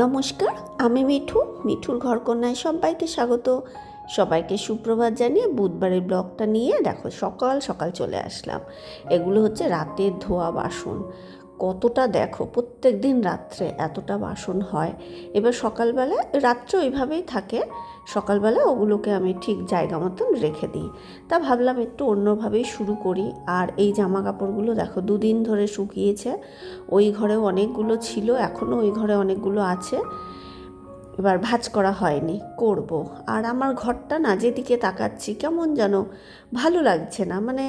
নমস্কার, আমি মিঠু, মিঠুর ঘরকন্যায় সবাইকে স্বাগত। সবাইকে সুপ্রভাত জানিয়ে বুধবারের ব্লগটা নিয়ে দেখো সকাল সকাল চলে আসলাম। এগুলো হচ্ছে রাতের ধোয়া বাসন। কতটা দেখো প্রত্যেক দিন রাত্রে এতটা বাসন হয়। এবার সকালবেলা, রাত্রে ওইভাবেই থাকে। সকালবেলা ওগুলোকে আমি ঠিক জায়গা মতন রেখে দিই। তা ভাবলাম একটু অন্যভাবেই শুরু করি। আর এই জামা কাপড়গুলো দেখো, দুদিন ধরে শুকিয়েছে। ওই ঘরেও অনেকগুলো ছিল, এখনও ওই ঘরে অনেকগুলো আছে। এবার ভাজ করা হয়নি, করব। আর আমার ঘরটা না যেদিকে তাকাচ্ছি, কেমন যেন ভালো লাগছে না। মানে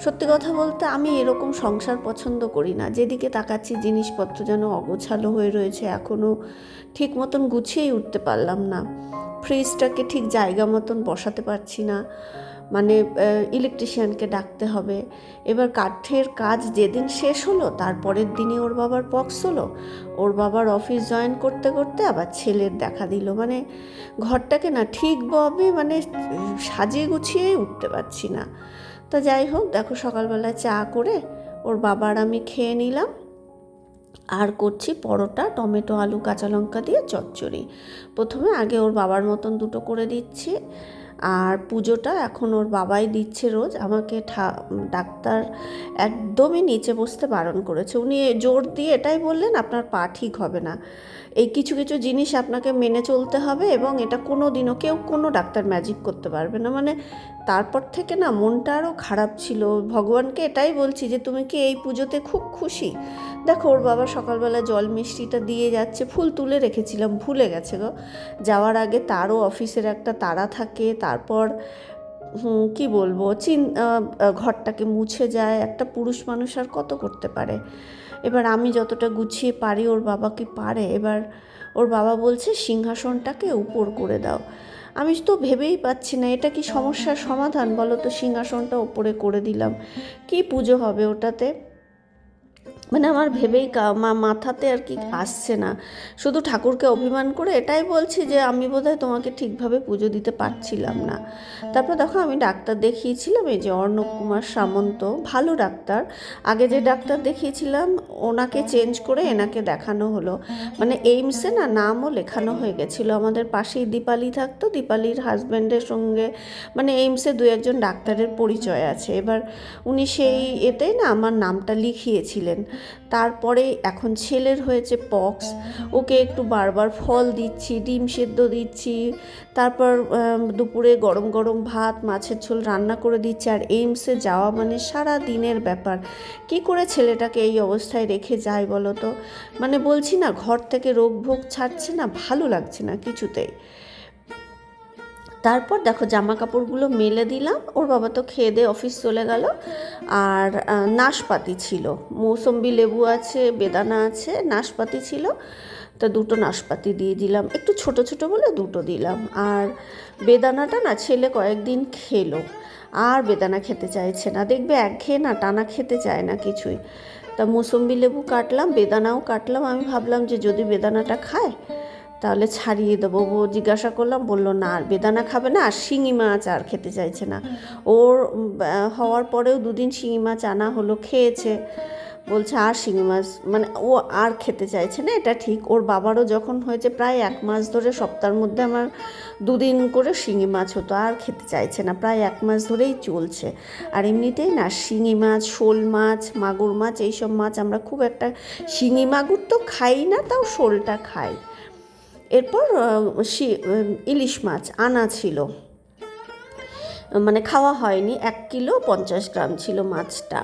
সত্যি কথা বলতে আমি এরকম সংসার পছন্দ করি না। যেদিকে তাকাচ্ছি, জিনিসপত্র যেন অগোছালো হয়ে রয়েছে এখনও ঠিক মতন গুছিয়েই উঠতে পারলাম না। ফ্রিজটাকে ঠিক জায়গা মতন বসাতে পারছি না। মানে ইলেকট্রিশিয়ানকে ডাকতে হবে। এবার কাঠের কাজ যেদিন শেষ হলো তারপরের দিনই ওর বাবার পক্স হলো। ওর বাবার অফিস জয়েন করতে করতে আবার ছেলের দেখা দিল। মানে ঘরটাকে না ঠিকভাবে মানে সাজিয়ে গুছিয়েই উঠতে পারছি না। তা যাই হোক, দেখো সকালবেলা চা করে ওর বাবার আমি খেয়ে নিলাম। আর করছি পরোটা, টমেটো, আলু, কাঁচা লঙ্কা দিয়ে চচ্চড়ি। প্রথমে আগে ওর বাবার মতন দুটো করে দিচ্ছি। আর পুজোটা এখন ওর বাবাই দিচ্ছে রোজ। আমাকে ডাক্তার একদমই নিচে বসতে বারণ করেছে। উনি জোর দিয়ে এটাই বললেন, আপনার পা ঠিক হবে না। এই কিছু কিছু জিনিস আপনাকে মেনে চলতে হবে এবং এটা কোনো দিনও কেউ কোনো ডাক্তার ম্যাজিক করতে পারবে না। মানে তারপর থেকে না মনটা আরও খারাপ ছিল। ভগবানকে এটাই বলছি যে, তুমি কি এই পুজোতে খুব খুশি? দেখো, ওর বাবা সকালবেলা জল মিষ্টিটা দিয়ে যাচ্ছে। ফুল তুলে রেখেছিলাম, ভুলে গেছে গো। যাওয়ার আগে তারও অফিসের একটা তারা থাকে তারপর কি বলব, চিন ঘরটাকে মুছে যায়, একটা পুরুষ মানুষ আর কত করতে পারে? এবার আমি যতটা গুছিয়ে পারি ওর বাবা কি পারে? এবার ওর বাবা বলছে, সিংহাসনটাকে উপর করে দাও। আমি তো ভেবেই পাচ্ছি না, এটা কি সমস্যার সমাধান? বলো তো, সিংহাসনটা ওপরে করে দিলাম। কি পুজো হবে ওটাতে? মানে আমার ভেবেই মাথাতে আর কি আসছে না। শুধু ঠাকুরকে অভিমান করে এটাই বলছি যে আমি বোধহয় তোমাকে ঠিকভাবে পুজো দিতে পারছিলাম না। তারপর দেখো আমি ডাক্তার দেখিয়েছিলাম, এই যে অর্ণব কুমার সামন্ত, ভালো ডাক্তার। আগে যে ডাক্তার দেখিয়েছিলাম, ওনাকে চেঞ্জ করে এনাকে দেখানো হলো। মানে এইমসে না নামও লেখানো হয়ে গেছিল। আমাদের পাশেই দীপালি থাকতো, দীপালির হাজব্যান্ডের সঙ্গে মানে এইমসে দু একজন ডাক্তারের পরিচয় আছে। এবার উনি সেই এতেই না আমার নামটা লিখিয়েছিলেন। তারপরে এখন ছেলের হয়েছে পক্স। ওকে একটু বারবার ফল দিচ্ছি, ডিম সেদ্ধ দিচ্ছি, তারপর দুপুরে গরম গরম ভাত, মাছের ঝোল রান্না করে দিচ্ছি। আর এইমসে যাওয়া মানে সারা দিনের ব্যাপার। কি করে ছেলেটাকে এই অবস্থায় রেখে যায় বলো তো? মানে বলছি না, ঘর থেকে রোগ ভোগ ছাড়ছে না, ভালো লাগছে না কিছুতেই। তারপর দেখো জামা কাপড়গুলো মেলে দিলাম। ওর বাবা তো খেয়ে দিয়ে অফিস চলে গেল। আর নাশপাতি ছিল। মৌসম্বি লেবু আছে, বেদানা আছে, নাশপাতি ছিল। তা দুটো নাশপাতি দিয়ে দিলাম। একটু ছোট ছোট বলে দুটো দিলাম। আর বেদানাটা না ছেলে কয়েকদিন খেলো। আর বেদানা খেতে চাইছে না। দেখবে একঘেয়ে না টানা খেতে চায় না কিছুই। তা মৌসম্বি লেবু কাটলাম, বেদানাও কাটলাম। আমি ভাবলাম যে যদি বেদানাটা খায় তাহলে ছাড়িয়ে দেবো। ও জিজ্ঞাসা করলাম, বলল, না, আর বেদানা খাবে না, আর শিঙি মাছ আর খেতে চাইছে না। ওর হওয়ার পরেও দুদিন শিঙি মাছ আনা হলো, খেয়েছে। বলছে, আর শিঙি মাছ মানে ও আর খেতে চাইছে না, এটা ঠিক। ওর বাবারও যখন হয়েছে প্রায় এক মাস ধরে, সপ্তাহের মধ্যে আমার দুদিন করে শিঙি মাছ হতো, আর খেতে চাইছে না, প্রায় এক মাস ধরেই চলছে। আর এমনিতেই না, শিঙি মাছ, শোল মাছ, মাগুর মাছ, এইসব মাছ আমরা খুব একটা, শিঙি মাগুর তো খাই না, তাও শোলটা খাই। এরপর ইলিশ মাছ আনা ছিল। মানে খাওয়া হয়নি, এক কিলো পঞ্চাশ গ্রাম ছিল মাছটা।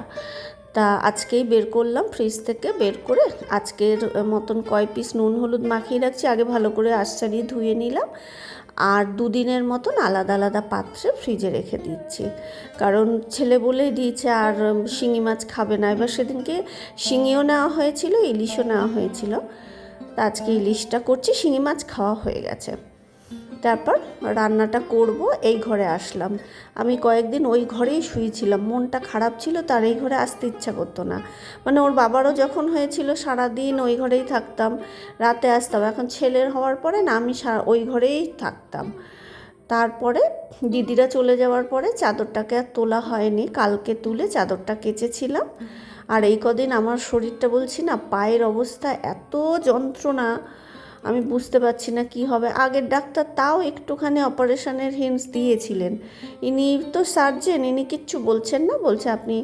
তা আজকেই বের করলাম ফ্রিজ থেকে, বের করে আজকের মতন কয় পিস নুন হলুদ মাখিয়ে রাখছি, আগে ভালো করে আশ্চারিয়ে ধুয়ে নিলাম। আর দুদিনের মতন আলাদা আলাদা পাত্রে ফ্রিজে রেখে দিচ্ছি। কারণ ছেলে বলেই দিয়েছে, আর শিঙি মাছ খাবে না। এবার সেদিনকে শিঙিও নেওয়া হয়েছিল, ইলিশও নেওয়া হয়েছিল। তা আজকে ইলিশটা করছি, শিঙি মাছ খাওয়া হয়ে গেছে। তারপর রান্নাটা করব, এই ঘরে আসলাম। আমি কয়েকদিন ওই ঘরেই শুয়েছিলাম, মনটা খারাপ ছিল, তার এই ঘরে আসতে ইচ্ছা করতো না। মানে ওর বাবারও যখন হয়েছিল সারাদিন ওই ঘরেই থাকতাম, রাতে আসতাম। এখন ছেলের হওয়ার পরে না, আমি ওই ঘরেই থাকতাম। তারপরে দিদিরা চলে যাওয়ার পরে চাদরটাকে আর তোলা হয়নি, কালকে তুলে চাদরটা কেচেছিলাম। আর এই কদিন আমার শরীরটা বলছি না, পায়ের অবস্থা এত যন্ত্রণা, আমি বুঝতে পারছি না কি হবে। আগের ডাক্তার তাও একটুখানি অপারেশনের হিন্টস দিয়েছিলেন। ইনি তো সার্জেন ইনি কিচ্ছু বলছেন না, বলছে আপনি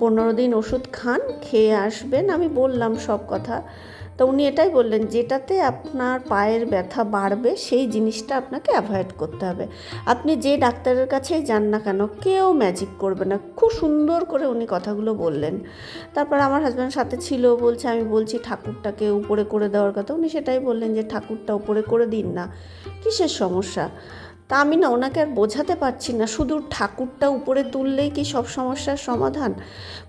পনেরো দিন ওষুধ খান, খেয়ে আসবেন। আমি বললাম সব কথা। তো উনি এটাই বললেন, যেটাতে আপনার পায়ের ব্যথা বাড়বে, সেই জিনিসটা আপনাকে অ্যাভয়েড করতে হবে। আপনি যে ডাক্তারের কাছেই যান না কেন, কেউ ম্যাজিক করবে না। খুব সুন্দর করে উনি কথাগুলো বললেন। তারপর আমার হাজব্যান্ড সাথে ছিল, বলছে, আমি বলছি ঠাকুরটাকে উপরে করে দেওয়ার কথা। উনি সেটাই বললেন যে, ঠাকুরটা উপরে করে দিন না, কিসের সমস্যা? তা আমি না ওনাকে আর বোঝাতে পারছি না। শুধু ঠাকুরটা উপরে তুললেই কি সব সমস্যার সমাধান?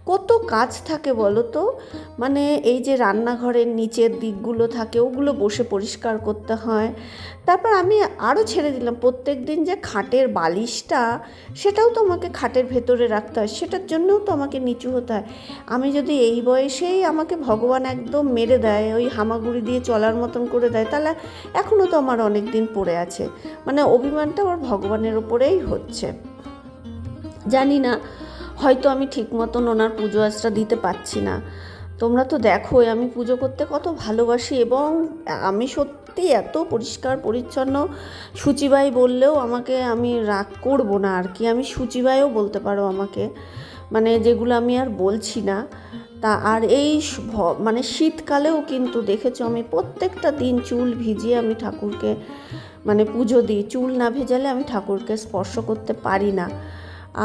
কত কাজ থাকে বলো তো? মানে এই যে রান্নাঘরের নিচের দিকগুলো থাকে, ওগুলো বসে পরিষ্কার করতে হয়। তারপর আমি আরও ছেড়ে দিলাম, প্রত্যেক দিন যে খাটের বালিশটা, সেটাও তো আমাকে খাটের ভেতরে রাখতে হয়, সেটার জন্যও তো আমাকে নিচু হতে হয়। আমি যদি এই বয়সেই আমাকে ভগবান একদম মেরে দেয়, ওই হামাগুড়ি দিয়ে চলার মতন করে দেয়, তাহলে এখনও তো আমার অনেক দিন পড়ে আছে। মানে অভিমানটা আমার ভগবানের ওপরেই হচ্ছে। জানি না, হয়তো আমি ঠিক মতন ওনার পুজো আজটা দিতে পারছি না। তোমরা তো দেখোই, আমি পুজো করতে কত ভালোবাসি এবং আমি সত্যি এত পরিষ্কার, পরিচ্ছন্ন সূচিবাই বললেও আমাকে আমি রাগ করব না আর কি। আমি সূচিবাইও বলতে পারো আমাকে। মানে যেগুলো আমি আর বলছি না তা আর এই মানে শীতকালেও কিন্তু দেখেছ আমি প্রত্যেকটা দিন চুল ভিজিয়ে আমি ঠাকুরকে মানে পুজো দিই। চুল না ভেজালে আমি ঠাকুরকে স্পর্শ করতে পারি না।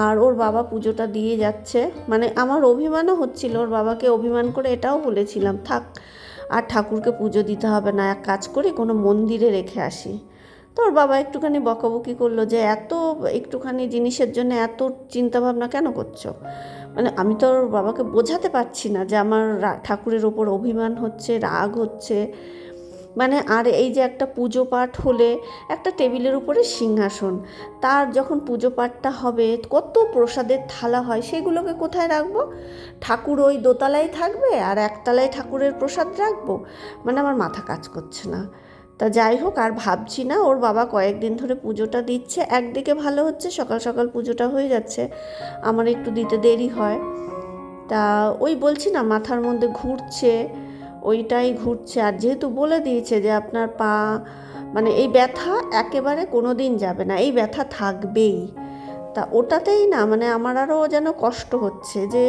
আর ওর বাবা পুজোটা দিয়ে যাচ্ছে। মানে আমার অভিমানও হচ্ছিল ওর বাবাকে অভিমান করে এটাও বলেছিলাম, থাক, আর ঠাকুরকে পুজো দিতে হবে না। এক কাজ করি, কোনো মন্দিরে রেখে আসি। তো ওর বাবা একটুখানি বকাবকি করল যে এত একটুখানি জিনিসের জন্য এত চিন্তাভাবনা কেন করছ? মানে আমি তো ওর বাবাকে বোঝাতে পারছি না যে আমার ঠাকুরের ওপর অভিমান হচ্ছে, রাগ হচ্ছে। মানে আর এই যে একটা পুজো পাঠ হলে একটা টেবিলের উপরে সিংহাসন, তার যখন পুজো পাঠটা হবে, কত প্রসাদের থালা হয় সেগুলোকে কোথায় রাখব? ঠাকুর ওই দোতলায় থাকবে আর একতলায় ঠাকুরের প্রসাদ রাখব? মানে আমার মাথা কাজ করছে না। তা যাই হোক, আর ভাবছি না, ওর বাবা কয়েকদিন ধরে পুজোটা দিচ্ছে। একদিকে ভালো হচ্ছে, সকাল সকাল পুজোটা হয়ে যাচ্ছে, আমার একটু দিতে দেরি হয়। তা ওই বলছি না, মাথার মধ্যে ঘুরছে, ওইটাই ঘুরছে। আর যেহেতু বলে দিয়েছে যে আপনার পা মানে এই ব্যথা একেবারে কোনো দিন যাবে না, এই ব্যথা থাকবেই। তা ওটাতেই না মানে আমার আরও যেন কষ্ট হচ্ছে যে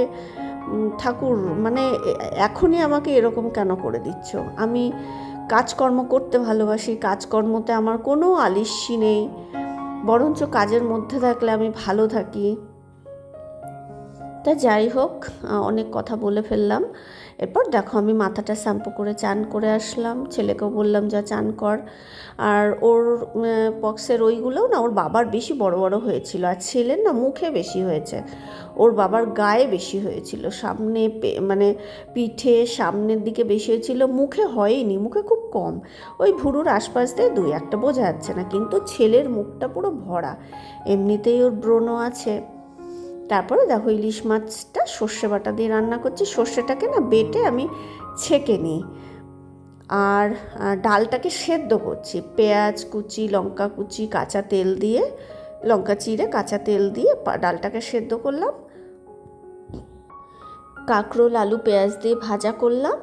ঠাকুর মানে এখনই আমাকে এরকম কেন করে দিচ্ছ? আমি কাজকর্ম করতে ভালোবাসি, কাজকর্মতে আমার কোনো আলিস্যি নেই। বরঞ্চ কাজের মধ্যে থাকলে আমি ভালো থাকি। তা যাই হোক অনেক কথা বলে ফেললাম। এরপর দেখো আমি মাথাটা শ্যাম্পু করে চান করে আসলাম। ছেলেকেও বললাম, যা চান কর। আর ওর পক্সের ওইগুলোও না ওর বাবার বেশি বড় বড় হয়েছিল। আর ছেলের না মুখে বেশি হয়েছে। ওর বাবার গায়ে বেশি হয়েছিল। সামনে মানে পিঠে সামনের দিকে বেশি হয়েছিল। মুখে হয়নি, মুখে খুব কম। ওই ভুরুর আশপাশ দিয়ে দুই একটা বোঝা যাচ্ছে না। কিন্তু ছেলের মুখটা পুরো ভরা। এমনিতেই ওর ব্রণ আছে। তারপরে দেখো ইলিশ মাছটা সর্ষে বাটা দিয়ে রান্না করছি। সর্ষেটাকে না বেটে আমি ছেঁকে নিই। আর ডালটাকে সেদ্ধ করছি। পেঁয়াজ কুচি, লঙ্কা কুচি, কাঁচা তেল দিয়ে, লঙ্কা চিড়ে কাঁচা তেল দিয়ে ডালটাকে সেদ্ধ করলাম। কাঁকরোল, আলু, পেঁয়াজ দিয়ে ভাজা করলাম।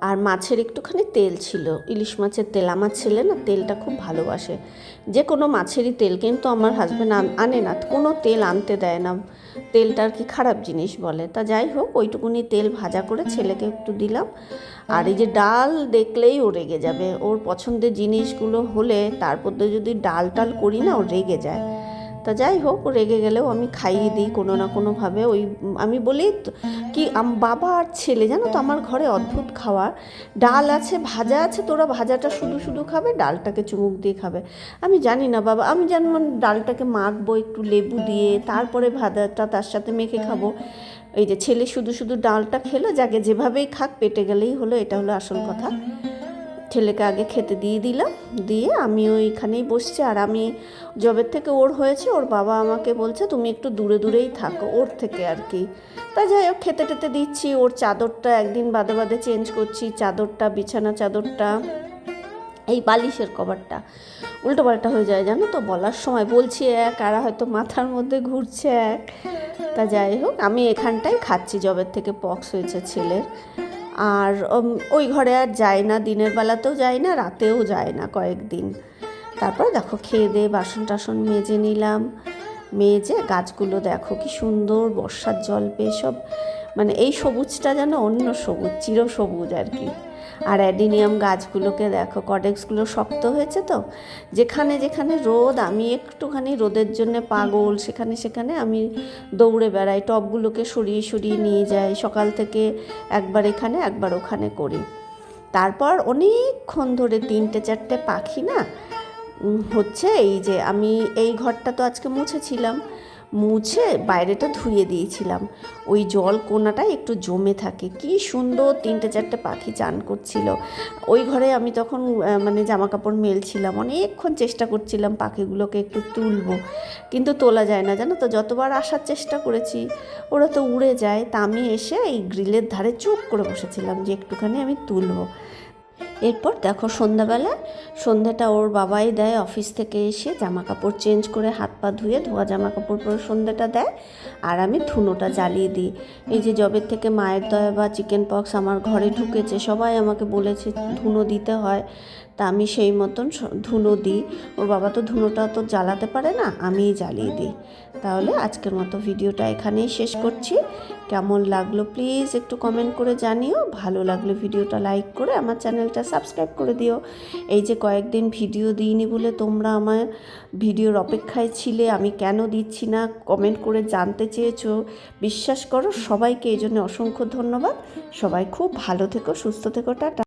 আর মাছের একটুখানি তেল ছিল। ইলিশ মাছের তেল। আমার ছেলে না তেলটা খুব ভালোবাসে। যে কোনো মাছেরই তেল, কিন্তু আমার হাজব্যান্ড আনে না। কোনো তেল আনতে দেয় না। তেলটা আর কি খারাপ জিনিস বলে। তা যাই হোক, ওইটুকুনি তেল ভাজা করে ছেলেকে একটু দিলাম। আর এই যে ডাল দেখলেই ও রেগে যাবে। ওর পছন্দের জিনিসগুলো হলে তারপর যদি ডাল টাল করি না, ও রেগে যায়। তা যাই হোক, রেগে গেলেও আমি খাইয়ে দিই কোনো না কোনোভাবে। ওই আমি বলি কি বাবা আর ছেলে, জানো তো আমার ঘরে অদ্ভুত খাওয়া ডাল আছে, ভাজা আছে, তোরা ভাজাটা শুধু শুধু খাবে, ডালটাকে চুমুক দিয়ে খাবে। আমি জানি না বাবা, আমি যেমন ডালটাকে মাখবো, একটু লেবু দিয়ে, তারপরে ভাজাটা তার সাথে মেখে খাব। এই যে ছেলে শুধু শুধু ডালটা খেলো, যাকে যেভাবেই খাক, পেটে গেলেই হলো, এটা হলো আসল কথা। ছেলেকে আগে খেতে দিয়ে দিলাম, দিয়ে আমি ওইখানেই বসছি। আর আমি জবের থেকে ওর হয়েছে, ওর বাবা আমাকে বলছে, তুমি একটু দূরে দূরেই থাকো, ওর থেকে আর কি। তা যাই হোক, খেতে টেতে দিচ্ছি, ওর চাদরটা একদিন বাদে বাদে চেঞ্জ করছি, চাদরটা, বিছানা চাদরটা, এই বালিশের কভারটা। উল্টো পাল্টা হয়ে যায়, জানো তো, বলার সময় বলছি এক, আর হয়তো মাথার মধ্যে ঘুরছে এক। তা যাই হোক, আমি এখানটাই খাচ্ছি জবের থেকে পক্স হয়েছে ছেলের। আর ওই ঘরে আর যায় না, দিনের বেলাতেও যায় না, রাতেও যায় না কয়েকদিন। তারপর দেখো খেয়ে দিয়ে বাসন টাসন মেজে নিলাম। মেজে গাছগুলো দেখো কি সুন্দর বর্ষার জল পেয়ে সব মানে এই সবুজটা যেন অন্য সবুজ চির সবুজ আর কি। আর অ্যাডিনিয়াম গাছগুলোকে দেখো কডেক্সগুলো শক্ত হয়েছে তো? যেখানে যেখানে রোদ, আমি একটুখানি রোদের জন্য পাগল, সেখানে সেখানে আমি দৌড়ে বেড়াই টবগুলোকে সরিয়ে সরিয়ে নিয়ে যাই, সকাল থেকে একবার এখানে, একবার ওখানে করি। তারপর অনেকক্ষণ ধরে তিনটে চারটে পাখি না হচ্ছে এই যে আমি এই ঘরটা তো আজকে মুছেছিলাম। মুছে বাইরেটা ধুয়ে দিয়েছিলাম। ওই জল কোনাটা একটু জমে থাকে। কি সুন্দর তিনটে চারটে পাখি চান করছিল। ওই ঘরে আমি তখন মানে জামা কাপড় মেলছিলাম। অনেকক্ষণ চেষ্টা করছিলাম পাখিগুলোকে একটু তুলবো। কিন্তু তোলা যায় না, জানো তো? যতবার আসার চেষ্টা করেছি, ওরা তো উড়ে যায়। তা আমি এসে এই গ্রিলের ধারে চুপ করে বসেছিলাম যে একটুখানি আমি তুলবো। এরপর দেখো সন্ধ্যাবেলা, সন্ধ্যাটা ওর বাবাই দেয় অফিস থেকে এসে জামা কাপড় চেঞ্জ করে হাত পা ধুয়ে ধোয়া জামা কাপড় পরে সন্ধ্যাটা দেয় আর আমি ধুনোটা জ্বালিয়ে দিই। এই যে জবের থেকে মায়ের দয়া বা চিকেন পক্স আমার ঘরে ঢুকেছে, সবাই আমাকে বলেছে ধুনো দিতে হয়। তা আমি সেই মতন ধুনো দিই। ওর বাবা তো ধুনোটা তো জ্বালাতে পারে না, আমিই জ্বালিয়ে দিই। তাহলে আজকের মতো ভিডিওটা এখানেই শেষ করছি। কেমন লাগল প্লিজ একটু কমেন্ট করে জানিও। ভালো লাগলে ভিডিওটা লাইক করে আমার চ্যানেলটা সাবস্ক্রাইব করে দিও। এই যে কয়েকদিন ভিডিও দিইনি বলে তোমরা আমার ভিডিওর অপেক্ষায় ছিলে, আমি কেন দিচ্ছি না? কমেন্ট করে জানতে চেয়েছো। বিশ্বাস করো, সবাইকে এই জন্য অসংখ্য ধন্যবাদ। সবাই খুব ভালো থেকো, সুস্থ থেকো, টাটা।